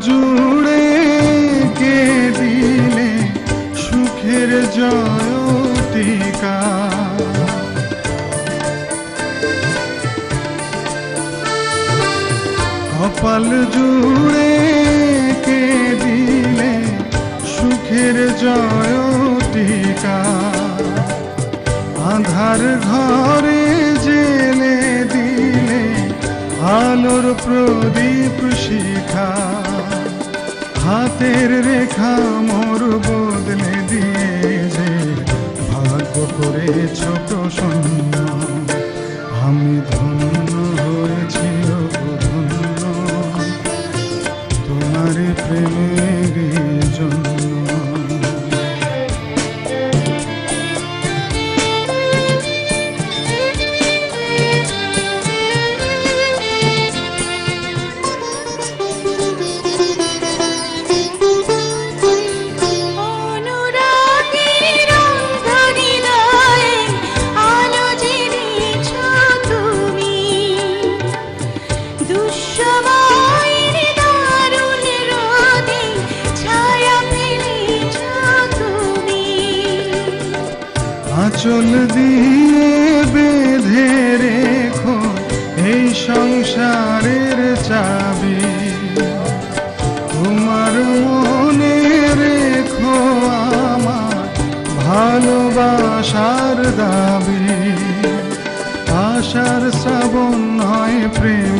জুড়ে কে দিলে সুখের জয়টিকা? কপাল জুড়ে কে দিলে সুখের জয়টিকা? আধার ঘরে হাতের রেখা মোর বদলে দিয়েছে। ভাগ্য করে ছোট আঁচল দিয়ে বেঁধে রেখো এই সংসারের চাবি। তোমার মনে রেখো আমার ভালোবাসার দাবি। আশার শ্রাবণ নয় প্রেম